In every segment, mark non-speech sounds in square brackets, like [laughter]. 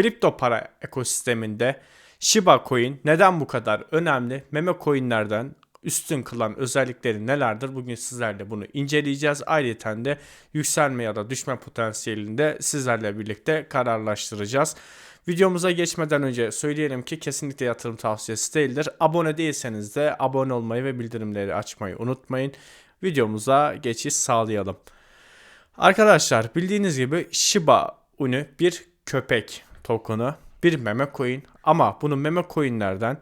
Kripto para ekosisteminde Shiba Coin neden bu kadar önemli? Meme coinlerden üstün kılan özellikleri nelerdir? Bugün sizlerle bunu inceleyeceğiz. Ayrıca de yükselme ya da düşme potansiyelinde sizlerle birlikte kararlaştıracağız. Videomuza geçmeden önce söyleyelim ki kesinlikle yatırım tavsiyesi değildir. Abone değilseniz de abone olmayı ve bildirimleri açmayı unutmayın. Videomuza geçiş sağlayalım. Arkadaşlar bildiğiniz gibi Shiba Inu bir köpek tokenu, bir meme coin ama bunu meme coinlerden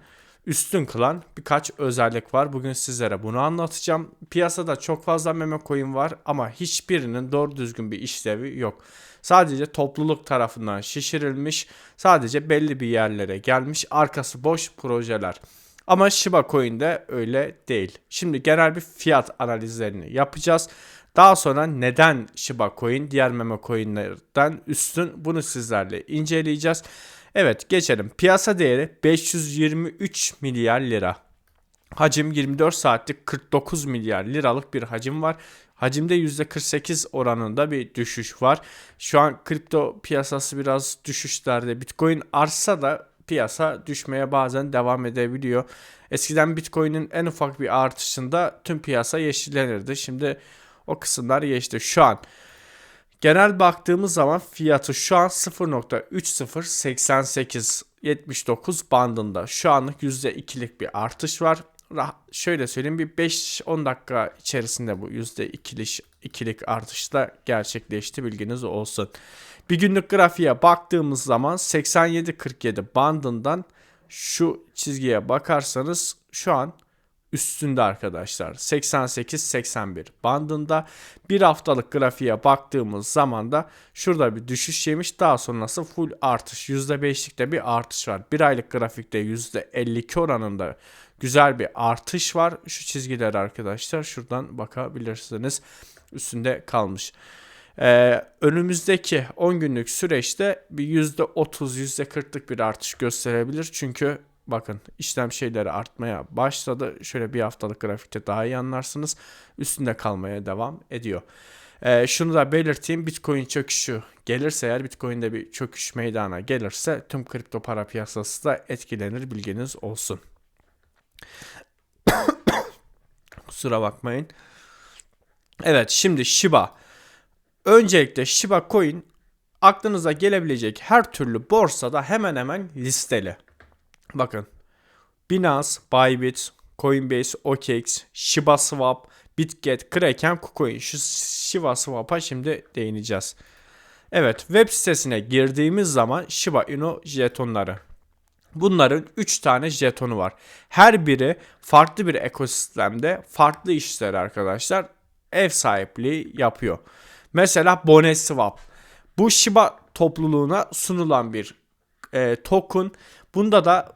üstün kılan birkaç özellik var. Bugün sizlere bunu anlatacağım. Piyasada çok fazla meme coin var ama hiçbirinin doğru düzgün bir işlevi yok. Sadece topluluk tarafından şişirilmiş, sadece belli bir yerlere gelmiş, arkası boş projeler. Ama Shiba Coin'de öyle değil. Şimdi genel bir fiyat analizlerini yapacağız. Daha sonra neden Shiba Coin diğer meme coinlerden üstün bunu sizlerle inceleyeceğiz. Evet geçelim. Piyasa değeri 523 milyar lira. Hacim 24 saatlik 49 milyar liralık bir hacim var. Hacimde %48 oranında bir düşüş var. Şu an kripto piyasası biraz düşüşlerde. Bitcoin artsa da piyasa düşmeye bazen devam edebiliyor. Eskiden Bitcoin'in en ufak bir artışında tüm piyasa yeşillenirdi. Şimdi o kısımlar geçti. Şu an genel baktığımız zaman fiyatı şu an 0.3088 79 bandında. Şu anlık %2'lik bir artış var. Şöyle söyleyeyim bir 5-10 dakika içerisinde bu %2'lik ikilik artış da gerçekleşti bilginiz olsun. Bir günlük grafiğe baktığımız zaman 87-47 bandından şu çizgiye bakarsanız şu an üstünde arkadaşlar. 88-81 bandında. Bir haftalık grafiğe baktığımız zaman da şurada bir düşüş yemiş. Daha sonrası full artış. %5'likte bir artış var. Bir aylık grafikte %52 oranında güzel bir artış var. Şu çizgiler arkadaşlar şuradan bakabilirsiniz. Üstünde kalmış. Ee, önümüzdeki 10 günlük süreçte bir %30 %40'lık bir artış gösterebilir. Çünkü bakın işlem şeyleri artmaya başladı. Şöyle bir haftalık grafikte daha iyi anlarsınız. Üstünde kalmaya devam ediyor. Ee, şunu da belirteyim. Bitcoin çöküşü gelirse eğer Bitcoin'de bir çöküş meydana gelirse tüm kripto para piyasası da etkilenir bilginiz olsun. [coughs] Kusura bakmayın. Evet şimdi Shiba. Öncelikle Shiba Coin aklınıza gelebilecek her türlü borsada hemen hemen listeli. Bakın Binance, Bybit, Coinbase, OKX, Shiba Swap, Bitget, Kraken, KuCoin. Şu Shiba Swap'a şimdi değineceğiz. Evet web sitesine girdiğimiz zaman Shiba Inu jetonları. Bunların 3 tane jetonu var. Her biri farklı bir ekosistemde farklı işler arkadaşlar. Ev sahipliği yapıyor. Mesela Bonet Swap. Bu Shiba topluluğuna sunulan bir e, token. Bunda da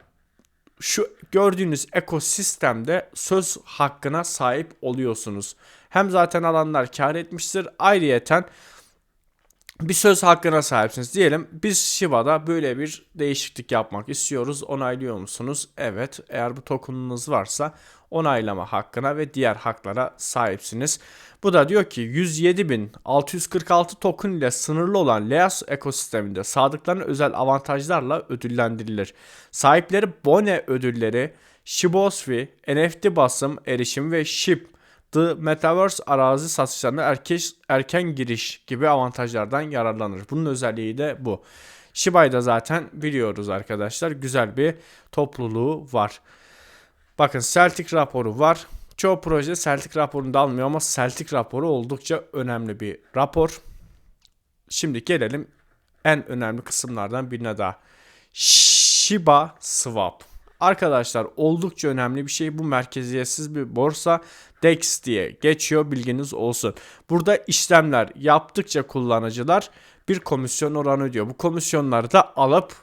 şu gördüğünüz ekosistemde söz hakkına sahip oluyorsunuz. Hem zaten alanlar kar etmiştir. Ayrıyeten bir söz hakkına sahipsiniz. Diyelim biz Shiba'da böyle bir değişiklik yapmak istiyoruz. Onaylıyor musunuz? Evet. Eğer bu token'ınız varsa onaylama hakkına ve diğer haklara sahipsiniz. Bu da diyor ki 107.646 token ile sınırlı olan Leas ekosisteminde sadıkların özel avantajlarla ödüllendirilir. Sahipleri Bone ödülleri, Shibosfi, NFT basım, erişim ve SHIB The Metaverse arazi satışlarına erken, erken giriş gibi avantajlardan yararlanır. Bunun özelliği de bu. Shiba'yı zaten biliyoruz arkadaşlar. Güzel bir topluluğu var. Bakın Celtic raporu var. Çoğu proje Celtic raporunu da almıyor ama Celtic raporu oldukça önemli bir rapor. Şimdi gelelim en önemli kısımlardan birine daha. Shiba Swap. Arkadaşlar oldukça önemli bir şey. Bu merkeziyetsiz bir borsa. DEX diye geçiyor bilginiz olsun. Burada işlemler yaptıkça kullanıcılar bir komisyon oranı ödüyor. Bu komisyonları da alıp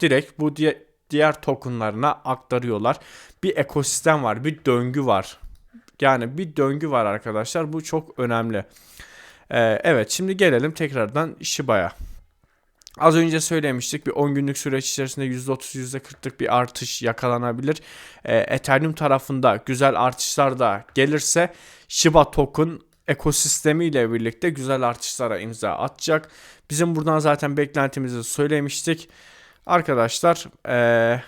direkt bu diye diğer tokenlarına aktarıyorlar. Bir ekosistem var, bir döngü var. Yani bir döngü var arkadaşlar. Bu çok önemli. Ee, evet şimdi gelelim tekrardan Shiba'ya. Az önce söylemiştik bir 10 günlük süreç içerisinde %30 %40'lık bir artış yakalanabilir. Ee, Ethereum tarafında güzel artışlar da gelirse Shiba token ekosistemi ile birlikte güzel artışlara imza atacak. Bizim buradan zaten beklentimizi söylemiştik. Arkadaşlar eee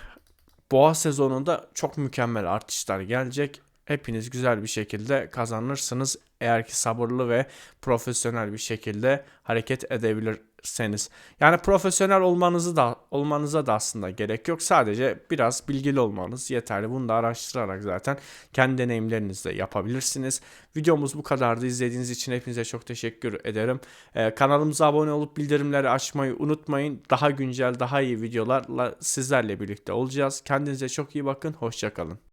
boğa sezonunda çok mükemmel artışlar gelecek. Hepiniz güzel bir şekilde kazanırsınız. Eğer ki sabırlı ve profesyonel bir şekilde hareket edebilirseniz. Yani profesyonel olmanızı da olmanıza da aslında gerek yok. Sadece biraz bilgili olmanız yeterli. Bunu da araştırarak zaten kendi deneyimlerinizle yapabilirsiniz. Videomuz bu kadardı. İzlediğiniz için hepinize çok teşekkür ederim. Ee, kanalımıza abone olup bildirimleri açmayı unutmayın. Daha güncel, daha iyi videolarla sizlerle birlikte olacağız. Kendinize çok iyi bakın. Hoşçakalın.